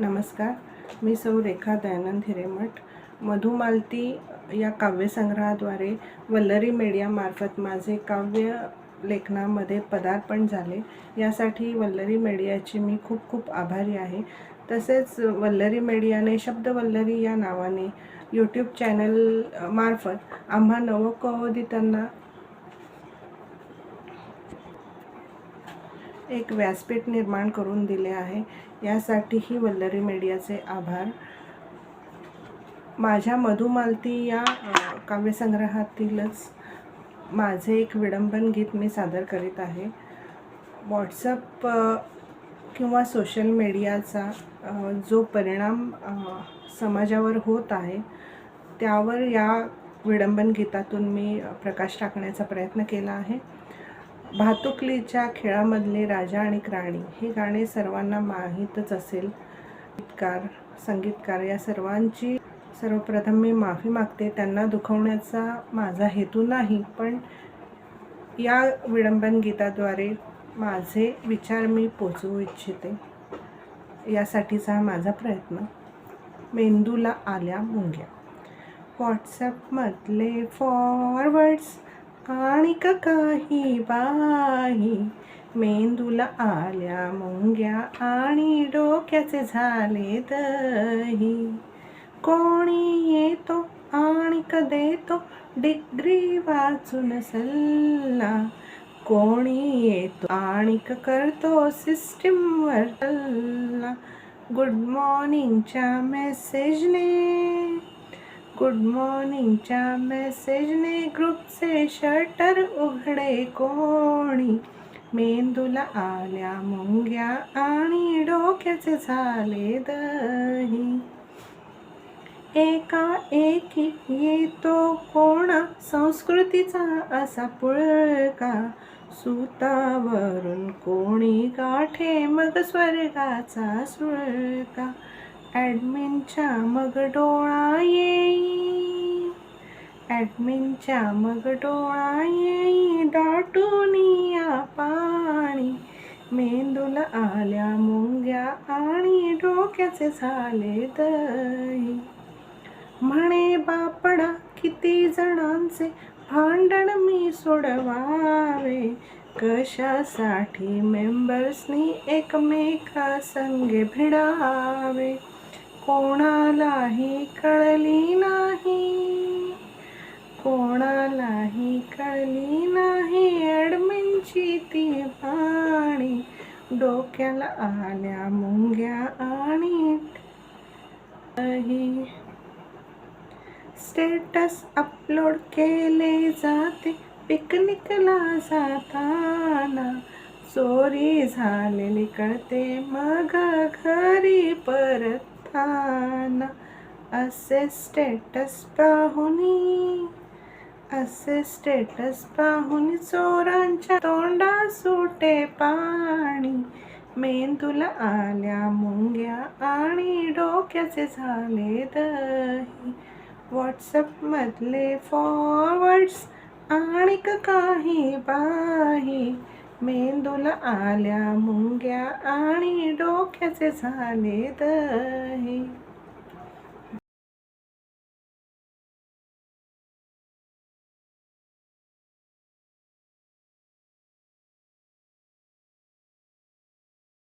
नमस्कार. मी सौ रेखा दयानंद हिरेमठ. मधुमालती या काव्यसंग्रहाद्वारे वल्लरी मीडियामार्फत माझे काव्य लेखनामध्ये पदार्पण झाले. यासाठी वल्लरी मीडियाची मी खूप खूप आभारी आहे. तसेच वल्लरी मीडियाने शब्दवल्लरी या नावाने यूट्यूब चॅनल मार्फत आम्हा नवकहोदितांना एक व्यासपीठ निर्माण करून दिले आहे. यासाठीही वल्लरी मीडियाचे आभार. माझ्या मधुमालती या काव्यसंग्रहातीलच माझे एक विडंबन गीत मी सादर करीत आहे. व्हॉट्सअप किंवा सोशल मीडियाचा जो परिणाम समाजावर होत आहे त्यावर या विडंबन गीतातून मी प्रकाश टाकण्याचा प्रयत्न केला आहे. भातुकलीच्या खेळामधले राजा आणि राणी हे गाणे सर्वांना माहीतच असेल. गीतकार संगीतकार या सर्वांची सर्वप्रथम मी माफी मागते. त्यांना दुखवण्याचा माझा हेतू नाही पण या विडंबन गीताद्वारे माझे विचार मी पोचवू इच्छिते. यासाठीचा माझा प्रयत्न. मेंदूला आल्या मुंग्या. व्हॉट्सॲपमधले फॉरवर्ड्स आणि काही बाही मेंदूला आल्या मुंग्या आणि डोक्याचे झाले दही. कोणी येतो आणि देतो? डिग्री वाचून सल्ला. कोणी येतो आणि करतो सिस्टीमवर हल्ला गुड मॉर्निंगच्या मेसेजने गुड मॉर्निंगच्या मेसेजने ग्रुपचे शटर उघडे कोणी मेंदूला आल्या मुंग्या आणि डोक्याचे झाले दही एका एकी येतो कोणा संस्कृतीचा असा पुळका सुतावरून कोणी गाठे मग स्वर्गाचा सुळका ॲडमिनच्या मग डोळा येई ॲडमिनच्या मग डोळा येई दाटून या पाणी. मेंदूला आल्या मुंग्या आणि डोक्याचे झाले दही. म्हणे बापडा किती जणांचे भांडण मी सोडवावे. कशासाठी मेंबर्सनी एकमेका संगे भिडावे? कोणालाही कळली नाही डोक्याला आल्या मुंग्या आणि स्टेटस अपलोड केले जाते. पिकनिकला जाताना चोरी झालेली कळते. मग घरी परताना असे स्टेटस पाहुनी असे स्टेटस पाहून चोरांच्या तोंडा सुटे पाणी. मेंदूला आल्या मुंग्या आणि डोक्याचे झाले दही. व्हॉट्सअपमधले फॉरवर्ड्स आणि काही बाही. मेंदूला आल्या मुंग्या आणि डोक्याचे झाले दही.